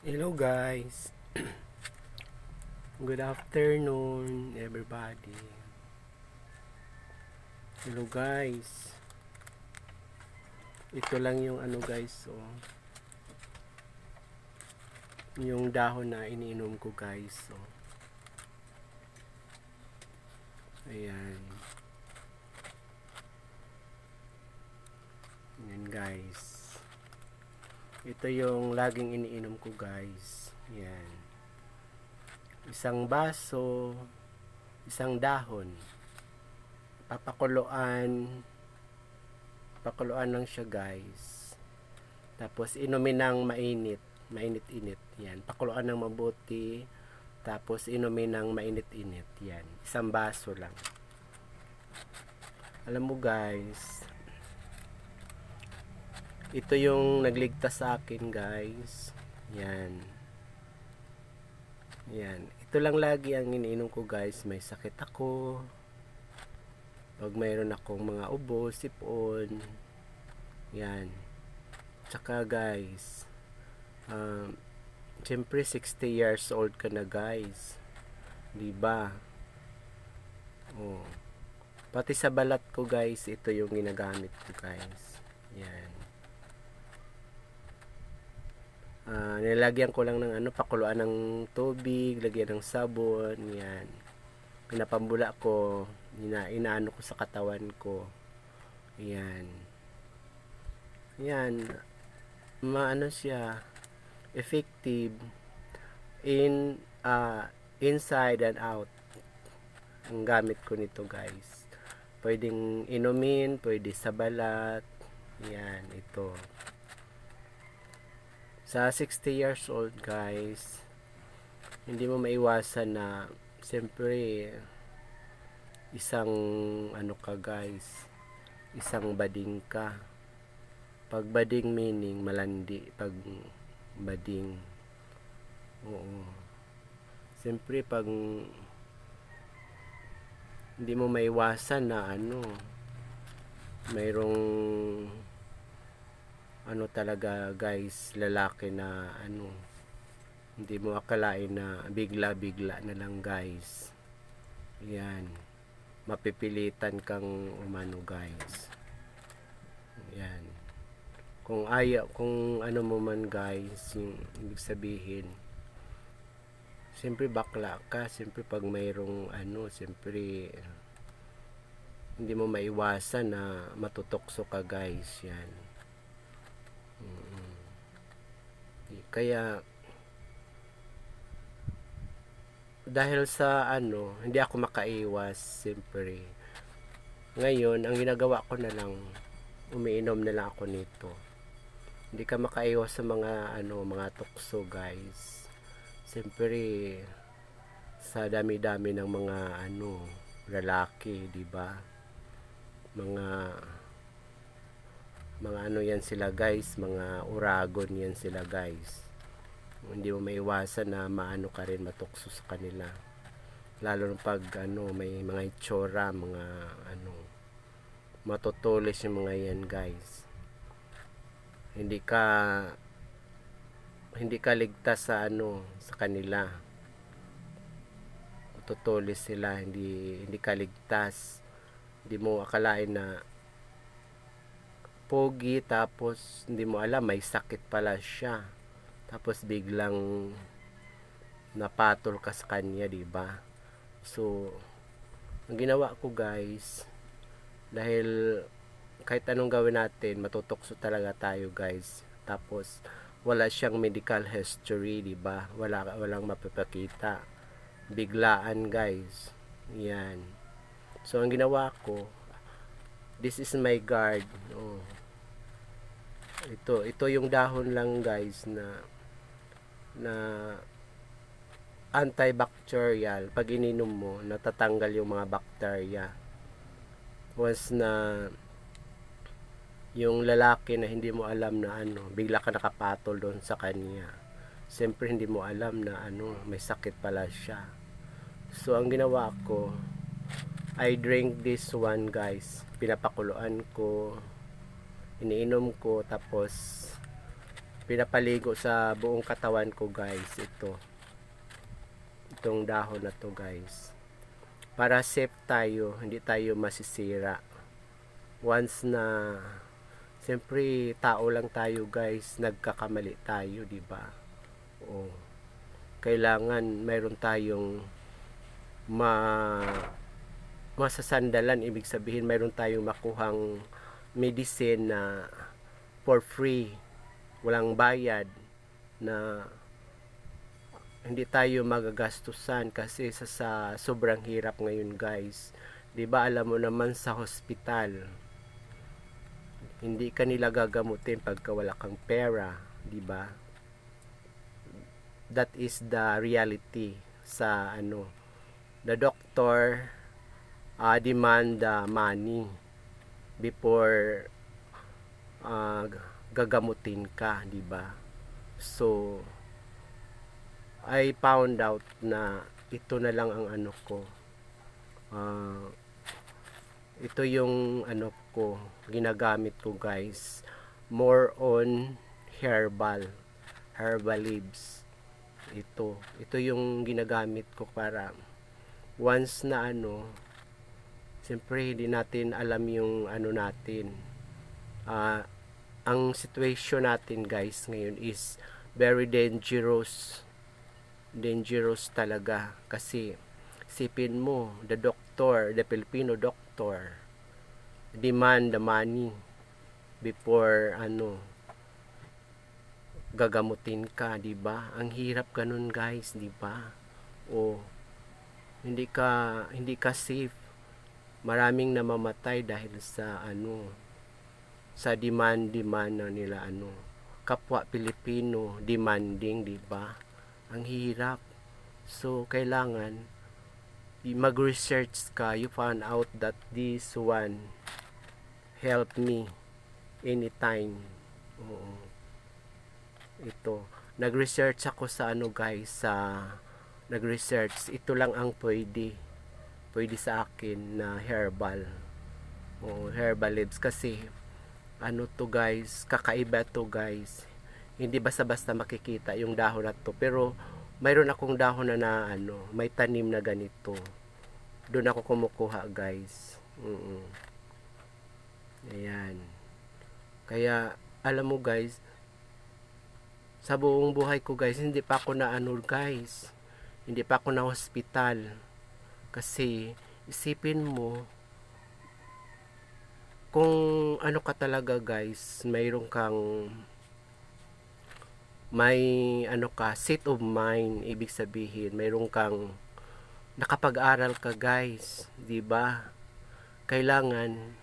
Hello guys. Good afternoon everybody. Hello guys. Ito lang yung ano guys, oh. Yung dahon na iniinom ko guys, oh. Ayan. Ayan guys. Ito yung laging iniinom ko guys. Yan. Isang baso, isang dahon. Papakuluan. Pakuluan lang siya guys. Tapos inumin ng mainit. Mainit-init. Yan. Pakuluan ng mabuti. Tapos inumin ng mainit-init. Yan. Isang baso lang. Alam mo guys, ito yung nagligtas sa akin guys. Yan. Yan. Ito lang lagi ang iniinom ko guys. May sakit ako. Pag mayroon akong mga ubo sipon. Yan. Tsaka guys um, siyempre 60 years old ka na guys. Di ba? Oh. Pati sa balat ko guys ito yung ginagamit ko guys. Yan Ah, nilagyan ko lang ng ano, pakuluan ng tubig, lagyan ng sabon, yan. Pinapambula ko, ina inaano ko sa katawan ko. Yan. Yan. Maano siya, effective in uh, inside and out. Ang gamit ko nito, guys. Pwedeng inumin, pwede sa balat. Yan, ito sa 60 years old guys hindi mo maiwasan na siyempre isang ano ka guys isang bading ka. Pag bading meaning malandi pag bading oo. Siyempre pag hindi mo maiwasan na ano mayroong ano talaga guys lalaki na ano hindi mo akalain na bigla bigla na lang guys. Yan. Mapipilitan kang umano guys. Yan. Kung ayaw kung ano mo man guys yung ibig sabihin siyempre bakla ka siyempre pag mayroong ano siyempre hindi mo maiwasan na matutokso ka guys. Yan kaya dahil sa ano, hindi ako makaiwas siyempre. Ngayon, ang ginagawa ko na lang umiinom na lang ako nito. Hindi ka makaiwas sa mga ano, mga tukso, guys. Siyempre sa dami-dami ng mga ano, lalaki, 'di ba? Mga mga ano yan sila guys. Mga uragon yan sila guys. Hindi mo maiwasan na maano ka rin matukso sa kanila. Lalo na pag ano may mga itsura mga ano matutulis yung mga yan guys. Hindi ka hindi ka ligtas sa ano sa kanila. Matutulis sila hindi hindi ka ligtas. Hindi mo akalain na pogi tapos hindi mo alam may sakit pala siya. Tapos biglang napatol ka sa kanya di ba? So ang ginawa ko guys dahil kahit anong gawin natin matutokso talaga tayo guys. Tapos wala siyang medical history di ba? Wala walang mapapakita. Biglaan guys. Yan. So ang ginawa ko this is my guard. Oh ito ito yung dahon lang guys na na antibacterial. Pag ininom mo natatanggal yung mga bacteria. Once na yung lalaki na hindi mo alam na ano bigla ka nakapatol doon sa kanya. Siyempre hindi mo alam na ano may sakit pala siya. So ang ginawa ko I drink this one guys. Pinapakuluan ko iniinom ko tapos pinapaligo sa buong katawan ko guys ito. Itong dahon na to guys. Para safe tayo hindi tayo masisira. Once na siyempre tao lang tayo guys nagkakamali tayo di ba? O kailangan mayroon tayong ma masasandalan. Ibig sabihin mayroon tayong makuhang medicine na for free walang bayad na hindi tayo magagastusan kasi sa, sa sobrang hirap ngayon guys. 'di ba alam mo naman sa hospital hindi ka nila gagamutin pagka wala kang pera 'di ba? That is the reality sa ano the doctor uh, demand the money before uh, gagamutin ka, di ba? So I found out na ito na lang ang ano ko. Uh, ito yung ano ko ginagamit ko guys more on herbal herbal leaves ito ito yung ginagamit ko para once na ano siyempre hindi natin alam yung ano natin ah ang situation natin guys ngayon is very dangerous dangerous talaga kasi sipin mo the doctor the Filipino doctor demand the money before ano gagamutin ka, 'di ba? Ang hirap ganun, guys, 'di ba? O hindi ka hindi ka safe. Maraming namamatay dahil sa ano sa demand demand na nila ano kapwa Pilipino demanding, 'di ba? Ang hirap. So kailangan mag-research ka, you found out that this one help me anytime. Oo ito nag-research ako sa ano guys sa nag-research ito lang ang pwede pwede sa akin na herbal. O herbal leaves. Kasi ano to guys kakaiba to guys. Hindi basta-basta makikita yung dahon na to. Pero mayroon akong dahon na, na ano may tanim na ganito. Doon ako kumukuha guys. Mm -mm. ayan. Kaya alam mo guys sa buong buhay ko guys hindi pa ako na ano guys. Hindi pa ako na hospital kasi isipin mo kung ano ka talaga guys mayroon kang may ano ka set of mind ibig sabihin mayroon kang nakapag-aral ka guys 'di ba kailangan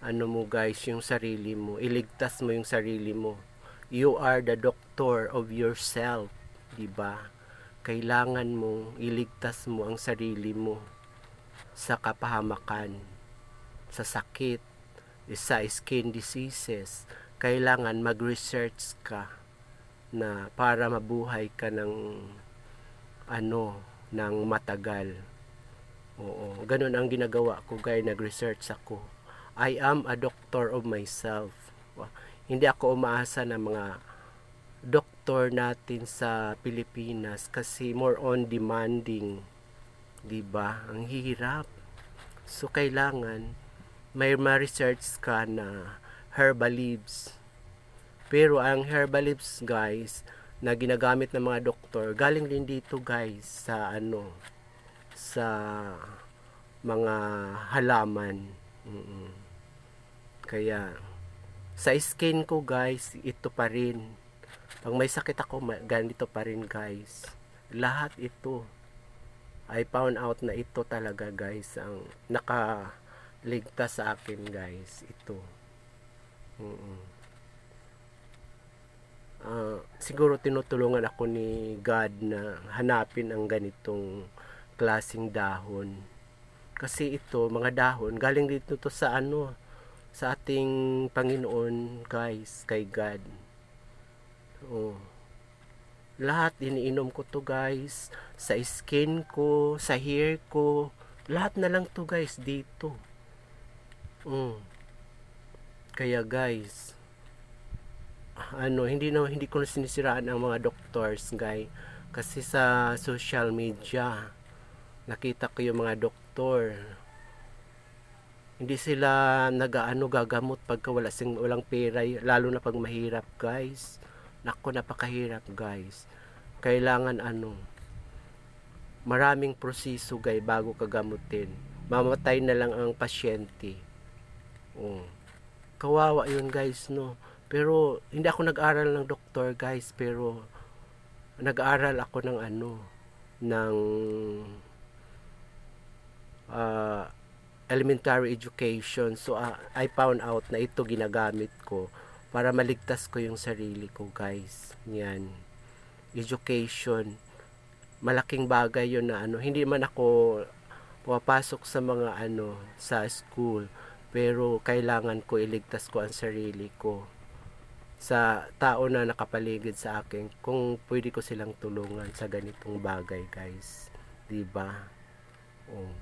ano mo guys yung sarili mo iligtas mo yung sarili mo you are the doctor of yourself, 'di ba? Kailangan mo iligtas mo ang sarili mo sa kapahamakan, sa sakit, sa skin diseases. Kailangan mag-research ka na para mabuhay ka ng ano, ng matagal. Oo, ganun ang ginagawa ko, guys, nag-research ako. I am a doctor of myself hindi ako umaasa ng mga doktor natin sa Pilipinas kasi more on demanding 'di ba? Ang hirap. So kailangan may ma-research ka na herbal leaves. Pero ang herbal leaves guys na ginagamit ng mga doktor galing din dito guys sa ano sa mga halaman. Mm -mm. kaya sa skin ko guys ito pa rin pag may sakit ako ganito pa rin guys. Lahat ito I found out na ito talaga guys ang nakaligtas sa akin guys ito. Mm -mm. Uh, siguro tinutulungan ako ni God na hanapin ang ganitong klasing dahon. Kasi ito mga dahon galing dito to sa ano sa ating Panginoon guys kay God oh lahat iniinom ko to guys sa skin ko sa hair ko lahat na lang to guys dito mm. kaya guys ano, hindi na hindi ko na sinisiraan ang mga doctors, guys. Kasi sa social media, nakita ko yung mga doktor. Hindi sila nagaano gagamot pagka wala sing walang pera, lalo na pag mahirap, guys. Nako, napakahirap, guys. Kailangan ano, maraming proseso, guys, bago kagamutin. Mamatay na lang ang pasyente. Oh. Kawawa yun, guys, no. Pero hindi ako nag-aral ng doktor, guys, pero nag-aral ako ng ano, ng ah, elementary education. So, ah, I found out na ito ginagamit ko para maligtas ko yung sarili ko, guys. Yan. Education. Malaking bagay yun na ano. Hindi man ako pumapasok sa mga ano, sa school. Pero kailangan ko iligtas ko ang sarili ko sa tao na nakapaligid sa akin kung pwede ko silang tulungan sa ganitong bagay guys 'di ba oh.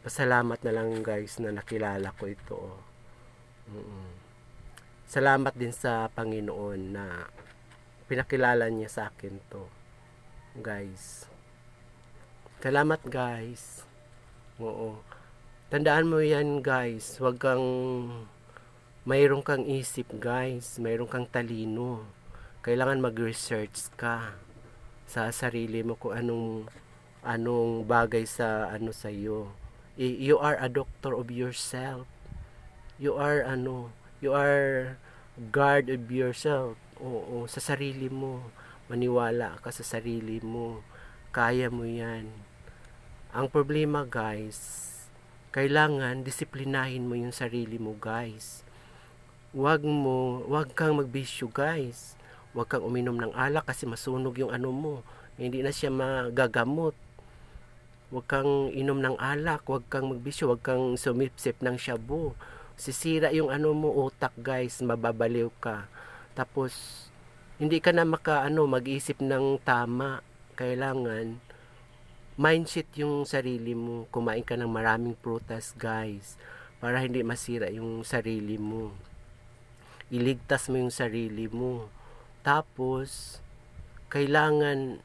pasalamat na lang guys na nakilala ko ito oh. Mm-mm. Salamat din sa Panginoon na pinakilala niya sa akin to guys salamat guys oo tandaan mo yan guys wag kang mayroon kang isip guys, mayroon kang talino. Kailangan mag-research ka sa sarili mo kung anong anong bagay sa ano sa iyo. You are a doctor of yourself. You are ano, you are guard of yourself. Oo, sa sarili mo. Maniwala ka sa sarili mo. Kaya mo 'yan. Ang problema guys, kailangan disiplinahin mo yung sarili mo guys wag mo, wag kang magbisyo guys. Wag kang uminom ng alak kasi masunog yung ano mo. Hindi na siya magagamot. Wag kang inom ng alak, wag kang magbisyo, wag kang sumipsip ng shabu. Sisira yung ano mo utak guys, mababaliw ka. Tapos hindi ka na maka ano mag-isip ng tama. Kailangan mindset yung sarili mo. Kumain ka ng maraming prutas guys para hindi masira yung sarili mo iligtas mo yung sarili mo. Tapos, kailangan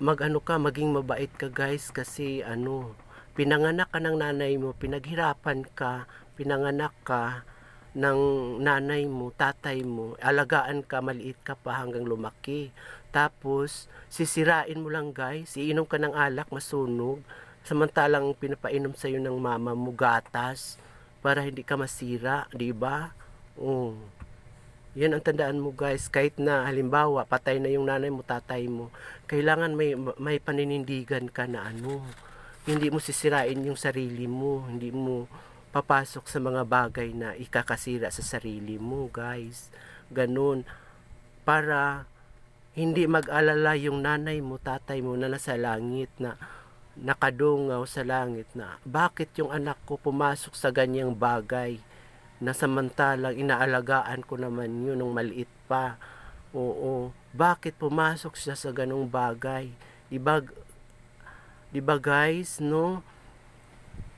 magano ka, maging mabait ka guys kasi ano, pinanganak ka ng nanay mo, pinaghirapan ka, pinanganak ka ng nanay mo, tatay mo, alagaan ka, maliit ka pa hanggang lumaki. Tapos, sisirain mo lang guys, iinom ka ng alak, masunog, samantalang pinapainom sa'yo ng mama mo, gatas, para hindi ka masira, 'di ba? Oh. Yan ang tandaan mo guys, kahit na halimbawa patay na yung nanay mo, tatay mo, kailangan may may paninindigan ka na ano. Hindi mo sisirain yung sarili mo, hindi mo papasok sa mga bagay na ikakasira sa sarili mo, guys. Ganun para hindi mag-alala yung nanay mo, tatay mo na nasa langit na nakadungaw sa langit na bakit yung anak ko pumasok sa ganyang bagay na samantalang inaalagaan ko naman yun nung maliit pa. Oo, bakit pumasok siya sa ganong bagay? Diba, diba guys, no?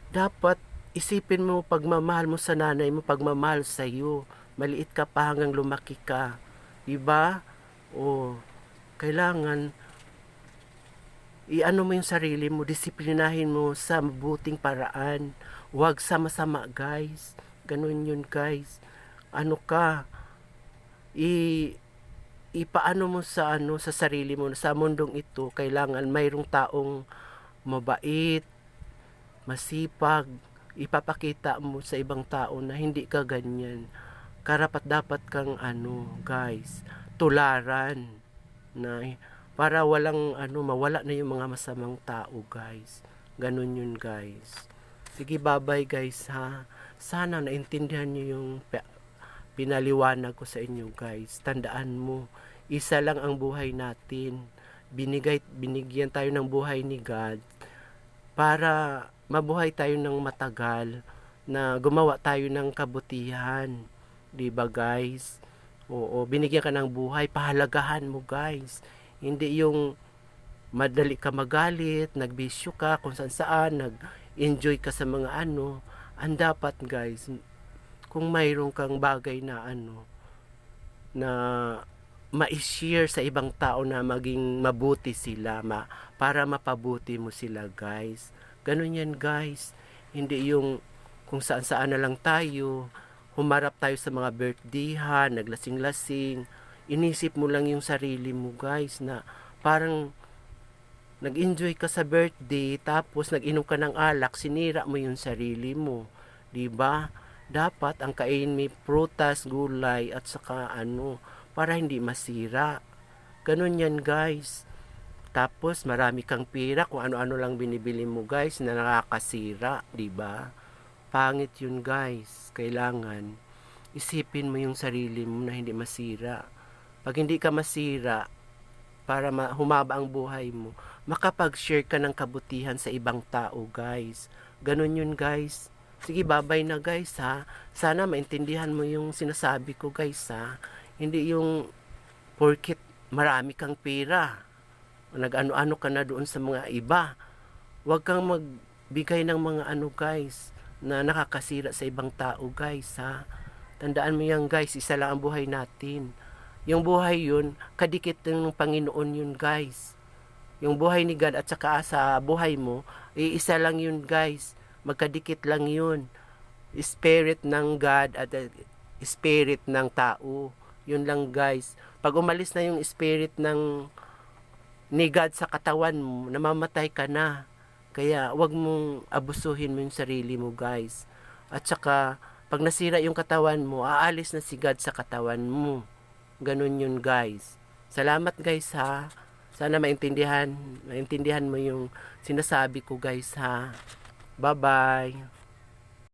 Dapat isipin mo pagmamahal mo sa nanay mo, pagmamahal sa iyo. Maliit ka pa hanggang lumaki ka. Diba? O, kailangan iano mo yung sarili mo, disiplinahin mo sa mabuting paraan. Huwag sama-sama, guys. Ganun yun, guys. Ano ka? I ipaano mo sa ano sa sarili mo sa mundong ito kailangan mayroong taong mabait masipag ipapakita mo sa ibang tao na hindi ka ganyan. Karapat dapat kang ano guys tularan na para walang ano mawala na yung mga masamang tao guys. Ganun yun guys. Sige babay guys ha. Sana naintindihan nyo yung pinaliwanag ko sa inyo guys. Tandaan mo isa lang ang buhay natin binigay binigyan tayo ng buhay ni God para mabuhay tayo ng matagal na gumawa tayo ng kabutihan. 'di ba guys? Oo binigyan ka ng buhay pahalagahan mo guys. Hindi yung madali ka magalit, nagbisyo ka kung saan saan, nag-enjoy ka sa mga ano. Ang dapat guys, kung mayroon kang bagay na ano na ma-share sa ibang tao na maging mabuti sila ma, para mapabuti mo sila guys. Ganun yan guys. Hindi yung kung saan saan na lang tayo humarap tayo sa mga birthdayhan naglasing-lasing. Inisip mo lang yung sarili mo guys na parang nag-enjoy ka sa birthday tapos nag-inom ka ng alak sinira mo yung sarili mo 'di ba? Dapat ang kain may prutas gulay at saka ano para hindi masira. Ganun yan guys. Tapos marami kang pira kung ano-ano lang binibili mo guys na nakakasira 'di ba? Pangit yun guys. Kailangan isipin mo yung sarili mo na hindi masira. Pag hindi ka masira para ma- humaba ang buhay mo makapag-share ka ng kabutihan sa ibang tao guys. Ganun yun guys. Sige babay na guys ha? Sana maintindihan mo yung sinasabi ko guys ha hindi yung porkit marami kang pera nag-ano-ano ka na doon sa mga iba. Huwag kang magbigay ng mga ano guys na nakakasira sa ibang tao guys ha? Tandaan mo yan guys isa lang ang buhay natin. Yung buhay yun kadikit ng Panginoon yun guys. Yung buhay ni God at saka sa buhay mo iisa lang yun guys. Magkadikit lang yun. Spirit ng God at uh, spirit ng tao yun lang guys. Pag umalis na yung spirit ng ni God sa katawan mo namamatay ka na. Kaya wag mong abusuhin mo yung sarili mo guys. At saka pag nasira yung katawan mo aalis na si God sa katawan mo. Ganun yun guys. Salamat guys ha. Sana maintindihan maintindihan mo yung sinasabi ko guys ha. Bye bye